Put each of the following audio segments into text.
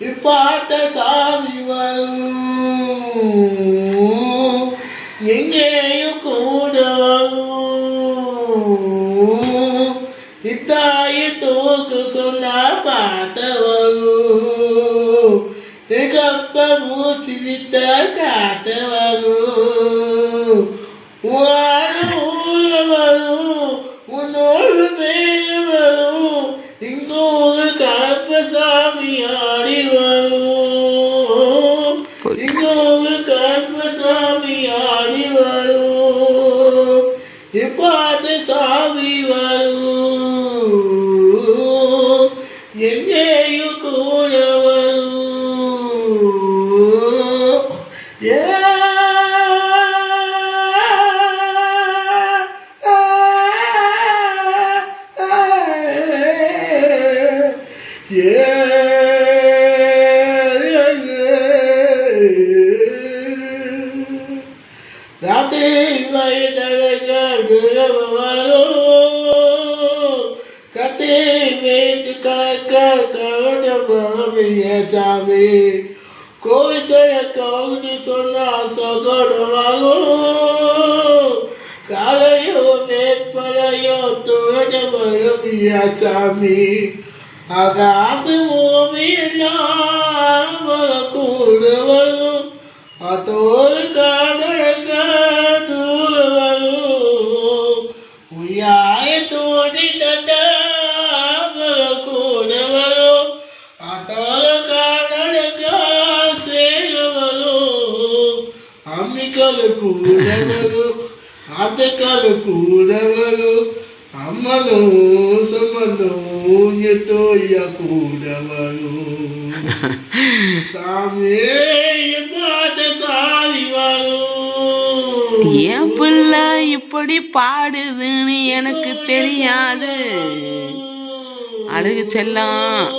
இப்பாட்ட சாமி வரும் எங்கேயும் கூட வரும் இத்தாய தூக்கு சொன்னா பாட்ட வரும் எங்கப்ப மூச்சு வித்த காத்த வரும் கருப்பசாமி ஆடி வரும் இப்பாத்து சாமி வரும் எங்கேயும் கூட வரும் ராத்தே ગૌરવવાળો કતે વેદ કાકા કણ ભાવ્યા જાવે કોસે કૌન સોના સગણ વાળો કાળયો વેદ પરયો તોડ ભાવ્યા જાવે આકાશ મોમી નામ કુડવળો અતો કા அம்மிக்கல் கூட வரும் ஆத்தக்கால கூட வரும் அம்மனும் சம்மனும் எத்தோயா கூட வரும் சாமியே பாத சாமி என் பிள்ளை இப்படி பாடுதுன்னு எனக்கு தெரியாது. அழுகு செல்லம்.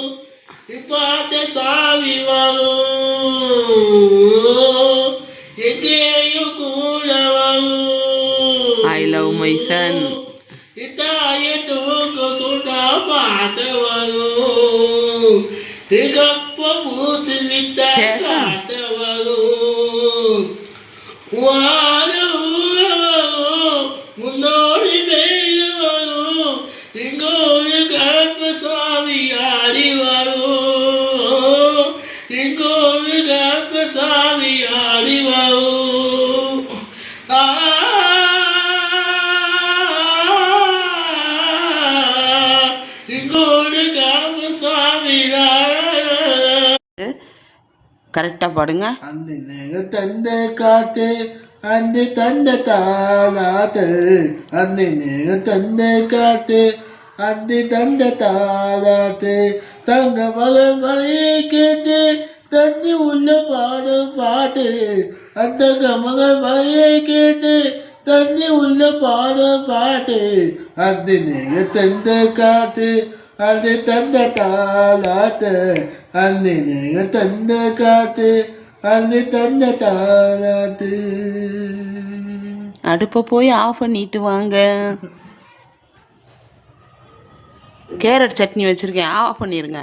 பாத சாமி வரும் ಸನ್ ಹಿತಾಯಿತು ಕುಸುತ ಮಾತವರು ತಿಗಪ್ಪ ಮೂಸಿನಿತ கரெக்டாக பாடுங்க. அந்த நேர தந்த காத்து அந்த தந்த தாளாத்து அந்த நேர தந்த காத்து அந்த தந்த தாளாத்து தங்க மகன் மழையை கேட்டு தந்தி உள்ள பாடும் பாட்டு. அந்த மகன் மழையை கேட்டு தந்தி உள்ள பாடும் பாட்டு. அந்த நேர தந்த காத்து அது தந்த தாளாத்து அந்த நேர தந்த காத்து அது தந்த தாளாத்து அடுப்பை போய் ஆஃப் பண்ணிட்டு வாங்க. கேரட் சட்னி வச்சிருக்கேன் ஆஃப் பண்ணிருங்க.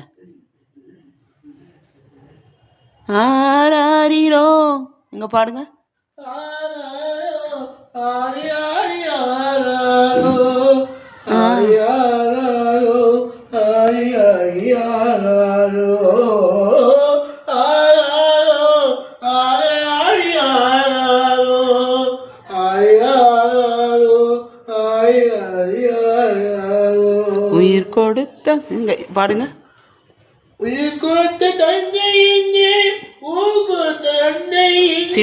ஆராரிரோ. இங்க பாடுங்க ஆரி ஆரி கொடுத்த இங்க பாடுங்க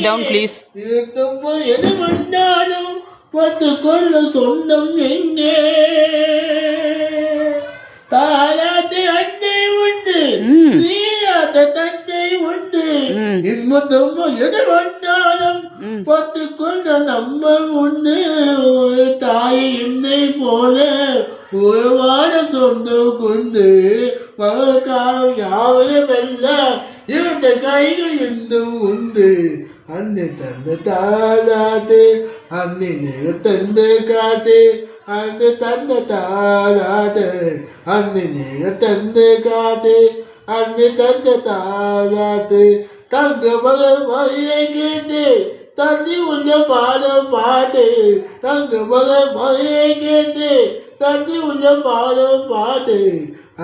down, please. இருந்தப்போது எது வந்தாலும் பார்த்து கொள்ள சொந்தம் எங்கே தாராட்டு அன்னை உண்டு. சீராட்ட தந்தை உண்டு ம். இன்பத்தம் எது வந்தாலும். பார்த்து கொள்ள நம்ம உண்டு தாய் என்னை போல உறவாட சொந்து குந்து மகக்காலம் யாவரும் எல்லாம் இருந்த கைகள் இருந்தும் உண்டு. அன்னை தந்த தாளாது அன்னை நேர தந்து காத்து. அன்னை தந்த தாளாது அன்னை நேர தந்து காத்து. அன்னை தந்த தாராட்டு தங்க மகள் மழையை கேட்டு. தந்தி உள்ள பாடம் பாட்டு தங்க மகள் மழையை கேட்டு. தந்தி உள்ள பாடம் பாட்டு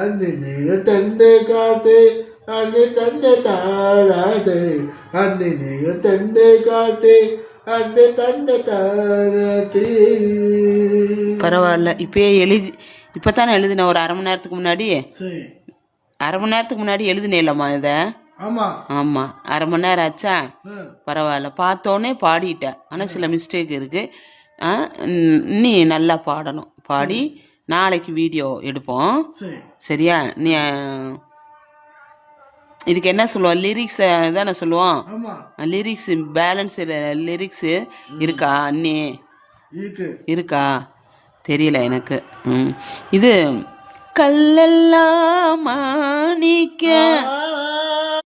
அந்த நேரம் தந்த காத்து அந்த தந்த தாராட்டு அந்த நேரம் தந்த காத்து அந்த தந்த தாராட்டு பரவாயில்ல. இப்பயே எழுதி இப்போ தானே எழுதினேன் ஒரு அரை மணி நேரத்துக்கு முன்னாடி? அரை மணி நேரத்துக்கு முன்னாடி எழுதினேலம்மா இதை. ஆமா. ஆமாம் அரை மணி நேரம் ஆச்சா? பரவாயில்ல. பார்த்தோன்னே பாடிட்டேன். ஆனால் சில மிஸ்டேக் இருக்குது நீ நல்லா பாடணும். பாடி நாளைக்கு வீடியோ எடுப்போம். சரி. சரியா? நீ இதுக்கு என்ன சொல்லுவோம்? லிரிக்ஸ் தானே சொல்லுவோம்? லிரிக்ஸ் பேலன்ஸ் லிரிக்ஸு இருக்கா? அண்ணி? இருக்கு. தெரியல எனக்கு. ம். இது கல்லெல்லாம் மாணிக்க